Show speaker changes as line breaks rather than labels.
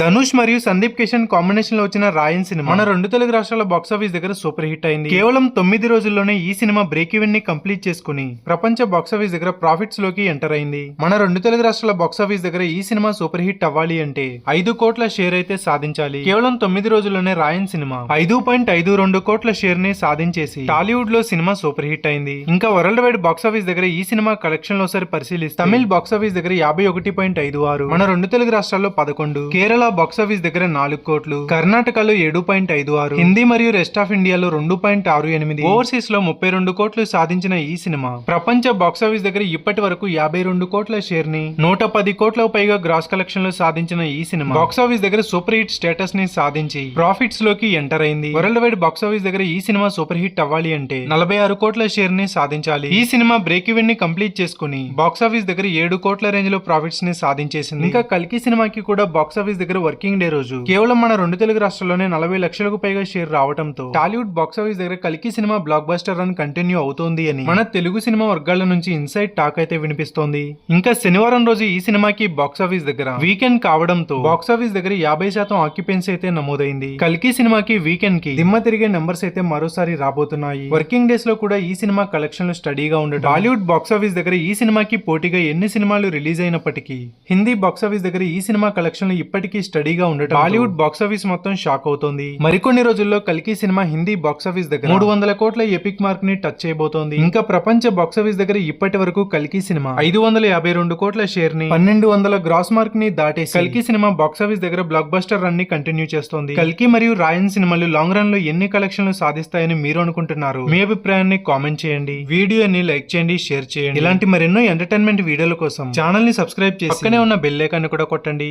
ధనుష్ మరియు సందీప్ కిషన్ కాంబినేషన్లో వచ్చిన రాయన్ సినిమా. మన రెండు తెలుగు రాష్ట్రాల బాక్స్ ఆఫీస్ దగ్గర సూపర్ హిట్ అయింది. కేవలం తొమ్మిది రోజుల్లోనే ఈ సినిమా బ్రేక్ ఈవెన్ని కంప్లీట్ చేసుకుని ప్రపంచ బాక్స్ ఆఫీస్ దగ్గర ప్రాఫిట్స్లోకి ఎంటర్ అయింది. మన రెండు తెలుగు రాష్ట్రాల బాక్స్ ఆఫీస్ దగ్గర ఈ సినిమా సూపర్ హిట్ అవ్వాలి అంటే ఐదు కోట్ల షేర్ అయితే సాధించాలి. కేవలం తొమ్మిది రోజుల్లోనే రాయన్ సినిమా ఐదు పాయింట్ ఐదు రెండు కోట్ల షేర్ని సాధించేసి టాలీవుడ్లో సినిమా సూపర్ హిట్ అయింది. ఇంకా వరల్డ్ వైడ్ బాక్స్ ఆఫీస్ దగ్గర ఈ సినిమా కలెక్షన్లో ఒకసారి పరిశీలిస్తే తమిళ్ బాక్స్ ఆఫీస్ దగ్గర యాభై ఒకటి పాయింట్ ఐదు ఆరు మన రెండు తెలుగు రాష్ట్రాల్లో పదకొండు కేరళ బాక్స్ ఆఫీస్ దగ్గర నాలుగు కోట్లు కర్ణాటకలో ఏడు పాయింట్ ఐదు ఆరు హిందీ మరియు రెస్ట్ ఆఫ్ ఇండియాలో రెండు పాయింట్ ఆరు ఎనిమిది ఓవర్సీస్లో ముప్పై రెండు కోట్లు సాధించిన ఈ సినిమా. ప్రపంచ బాక్స్ ఆఫీస్ దగ్గర ఇప్పటి వరకు యాభై రెండు కోట్ల షేర్ని నూట పది కోట్లకు పైగా గ్రాస్ కలెక్షన్లో సాధించిన ఈ సినిమా. బాక్స్ ఆఫీస్ దగ్గర సూపర్ హిట్ స్టేటస్ని సాధించి ప్రాఫిట్స్లోకి ఎంటర్ అయింది. వరల్డ్ వైడ్ బాక్స్ ఆఫీస్ దగ్గర ఈ సినిమా సూపర్ హిట్ అవ్వాలి అంటే నలభై ఆరు కోట్ల షేర్ని సాధించాలి. ఈ సినిమా బ్రేక్ ఈవెన్ని కంప్లీట్ చేసుకుని బాక్స్ ఆఫీస్ దగ్గర ఏడు కోట్ల రేంజ్లో ప్రాఫిట్స్ని సాధించేసింది. ఇంకా కల్కి సినిమాకి కూడా బాక్స్ ఆఫీస్ దగ్గర వర్కింగ్ డే రోజు కేవలం మన రెండు తెలుగు రాష్ట్రాల్లోనే నలభై లక్షలకు పైగా షేర్ రావడంతో టాలీవుడ్ బాక్స్ ఆఫీస్ దగ్గర కలికి cinema blockbuster run continue అవుతోంది అని మన తెలుగు సినిమా వర్గాల నుంచి ఇన్సైడ్ టాక్ అయితే వినిపిస్తోంది. ఇంకా శనివారం రోజు ఈ సినిమాకి బాక్స్ ఆఫీస్ దగ్గర వీకెండ్ కావడంతో బాక్స్ ఆఫీస్ దగ్గర యాభై శాతం ఆక్యుపెన్సీ అయితే నమోదైంది. కల్కి సినిమాకి వీకెండ్కి దిమ్మ తిరిగే నెంబర్స్ అయితే మరోసారి రాబోతున్నాయి. వర్కింగ్ డేస్లో కూడా ఈ సినిమా కలెక్షన్లు స్టడీగా ఉండడం బాలీవుడ్ బాక్స్ ఆఫీస్ దగ్గర ఈ సినిమాకి పోటీగా ఎన్ని సినిమాలు రిలీజ్ అయినప్పటికీ హిందీ బాక్స్ ఆఫీస్ దగ్గర ఈ సినిమా కలెక్షన్లు ఇప్పటికీ స్టడీగా ఉండటం బాలీవుడ్ బాక్స్ ఆఫీస్ మొత్తం షాక్ అవుతోంది. మరికొన్ని రోజుల్లో కల్కి సినిమా హిందీ బాక్స్ ఆఫీస్ దగ్గర మూడు వందల కోట్ల ఎపిక్ మార్క్ని టచ్ చేయబోతోంది. ఇంకా ప్రపంచ బాక్స్ ఆఫీస్ దగ్గర ఇప్పటి వరకు కల్కి సినిమా ఐదు వందల యాభై రెండు కోట్ల షేర్ని పన్నెండు వందల గ్రాస్ మార్క్ని దాటేసి కల్కి సినిమా బాక్స్ ఆఫీస్ దగ్గర బ్లాక్ బస్టర్ రన్ని కంటిన్యూ చేస్తోంది. కల్కి మరియు రాయన్ సినిమాలు లాంగ్ రన్లో ఎన్ని కలెక్షన్లు సాధిస్తాయని మీరు అనుకుంటున్నారు? మీ అభిప్రాయాన్ని కామెంట్ చేయండి. వీడియోని లైక్ చేయండి షేర్ చేయండి. ఇలాంటి మరెన్నో ఎంటర్టైన్మెంట్ వీడియోల కోసం ఛానల్ని సబ్స్క్రైబ్ చేసి పక్కనే ఉన్న బెల్ ఐకాన్ కూడా కొట్టండి.